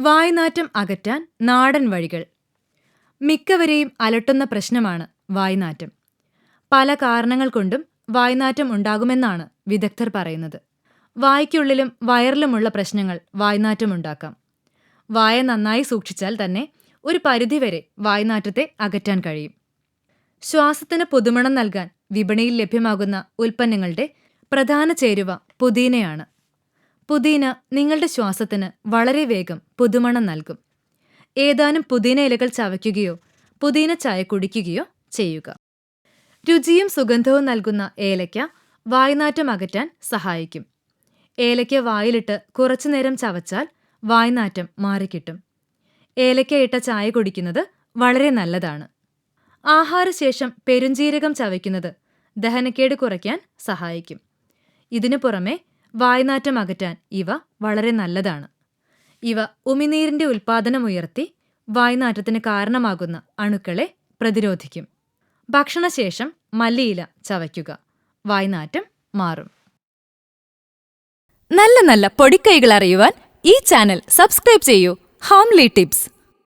വായ്നാറ്റം അകറ്റാൻ നാടൻ വഴികൾ. മിക്കവരെയും അലട്ടുന്ന പ്രശ്നമാണ് വായ്നാറ്റം. പല കാരണങ്ങൾ കൊണ്ടും വായ്നാറ്റം ഉണ്ടാകുമെന്നാണ് വിദഗ്ധർ പറയുന്നത്. വായ്ക്കുള്ളിലും വയറിലുമുള്ള പ്രശ്നങ്ങൾ വായ്നാറ്റമുണ്ടാക്കാം വായ നന്നായി സൂക്ഷിച്ചാൽ തന്നെ ഒരു പരിധിവരെ വായ്നാറ്റത്തെ അകറ്റാൻ കഴിയും. ശ്വാസത്തിന് പുതുമണം നൽകാൻ വിപണിയിൽ ലഭ്യമാകുന്ന ഉൽപ്പന്നങ്ങളുടെ പ്രധാന ചേരുവ പുതിനയാണ്. പുതിന നിങ്ങളുടെ ശ്വാസത്തിന് വളരെ വേഗം പുതുമണം നൽകും. ഏതാനും പുതിന ഇലകൾ ചവയ്ക്കുകയോ പുതിന ചായ കുടിക്കുകയോ ചെയ്യുക. രുചിയും സുഗന്ധവും നൽകുന്ന ഏലയ്ക്ക വായ്നാറ്റം അകറ്റാൻ സഹായിക്കും. ഏലയ്ക്ക വായിലിട്ട് കുറച്ചുനേരം ചവച്ചാൽ വായ്നാറ്റം മാറിക്കിട്ടും. ഏലയ്ക്ക ഇട്ട ചായ കുടിക്കുന്നത് വളരെ നല്ലതാണ്. ആഹാരശേഷം പെരുംജീരകം ചവയ്ക്കുന്നത് ദഹനക്കേട് കുറയ്ക്കാൻ സഹായിക്കും. ഇതിനു പുറമെ വായ്നാറ്റം അകറ്റാൻ ഇവ വളരെ നല്ലതാണ്. ഇവ ഉമിനീരിന്റെ ഉൽപ്പാദനം ഉയർത്തി വായ്നാറ്റത്തിന് കാരണമാകുന്ന അണുക്കളെ പ്രതിരോധിക്കും. ഭക്ഷണശേഷം മല്ലിയില ചവയ്ക്കുക. വായ്നാറ്റം മാറും. നല്ല നല്ല പൊടിക്കൈകൾ അറിയുവാൻ ഈ ചാനൽ സബ്സ്ക്രൈബ് ചെയ്യൂ. Homely tips.